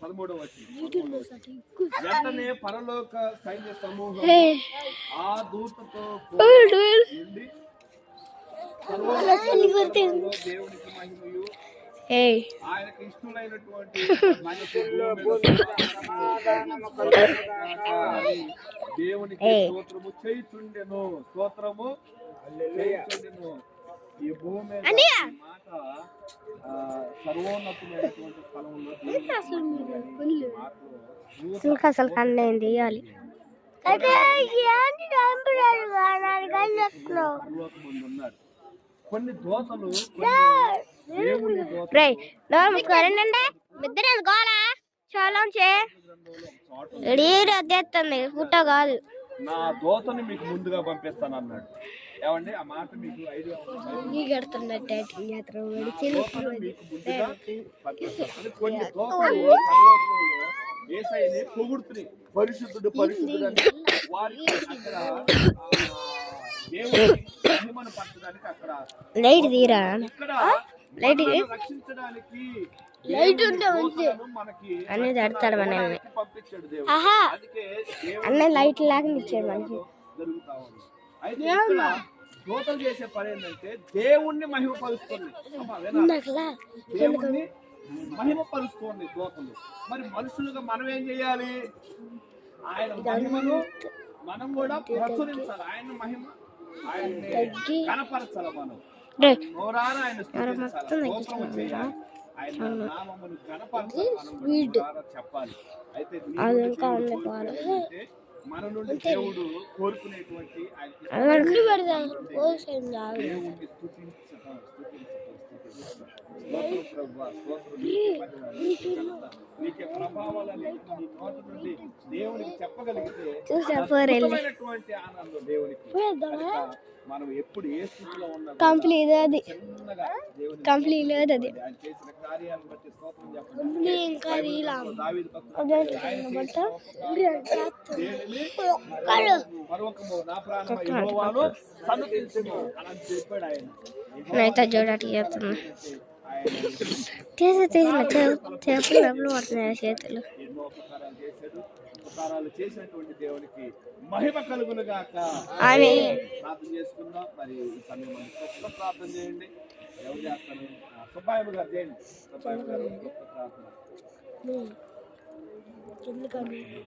పదమూడవ. వెంటనే పరలోక సైన్య సమూహం ఆ దూతతో దేవునికి మహిమయు దేవునికి స్తోత్రము చేయుచుండెను. స్తోత్రము చేయుచుండెను. ఈ భూమి మాట సర్వోన్నతమైనటువంటి స్థలంలో మాటలు అసలు కన్ను ఏం తీయాలి పరలోకమందు ఉన్నాడు కొన్ని దోతలు రే డోర్ ముట్టుకోరండి ఇద్దరు గోలా? చాలంచే ఎడీరు అద్దెస్తుంది ఫోటో కాదు. నా దోతని మీకు ముందుగా పంపిస్తాను అన్నాడు ఏమండి ఆ మాట మీకు ఐడియా ఉందా? నీ కడుతున్నట్టు దోతను మీకు ముందుగా పంపిస్తాను. అని కొన్ని దోతలు పరలోకంలో యేసయ్యని పొగుడుతున్నాయి పరిశుద్ధుడు పరిశుద్ధుడు వారికి అక్కడ మహిమను పరచడానికి అక్కడ లైట్ తీరా? లైట్ లైట్ ఉంటే ఉంది. అన్నీ తడతాడు దేవుడు. ఆహా. అన్న లైట్ లాగా ఇచ్చాడు మనకి. దూతలు చేసే పని ఏంటంటే దేవుణ్ణి మహిమపరుస్తుంది. దేవుణ్ణి మహిమపరుస్తుంది మరి మనుషులుగా మనం ఏం చేయాలి? ఆయన మహిమను మనం కూడా ప్రచురించాలి. ఆయన మహిమ మనం ఆయన కనపరచాలి మనం. నీ అది ఇంకా ఉంది దేవుడు పాలు. కోరుకునేది మన నుండి దేవుడు కోరుకునేటువంటి ఆయన అన్ని పెడదాం పోసింది నీకే నీ నోటి నుండి దేవునికి చెప్పగలిగితే అద్భుతమైనటువంటి ఆనందం దేవునికి మనం ఎప్పుడు ఏ స్థితిలో కంప్లీట్ అది. కంప్లీట్ అది. చేసిన కార్యాలను బట్టి స్తోత్రం చెప్పండి ఇంకా దావీదు పర్వకము నా ప్రాణమ యెహోవాను సన్నుతించుము అని చెప్పాడు ఆయన నేనైతే చూడటానికి చెప్తున్నా తీసి తీసిన చేతులు డబ్బులు పడుతున్నాయి చేతులు ఎన్నో ఉపకారాలు చేసినటువంటి దేవునికి మహిమ కలుగును గాక ప్రార్థన చేసుకుందాం మరి ఈ సమయం ప్రార్థన చేయండి ఎవరు చేస్తారు ఆ, సుబ్బాయమ్మ గారు చేయండి సుబ్బాయమ్మ గారు గొప్ప ప్రార్థన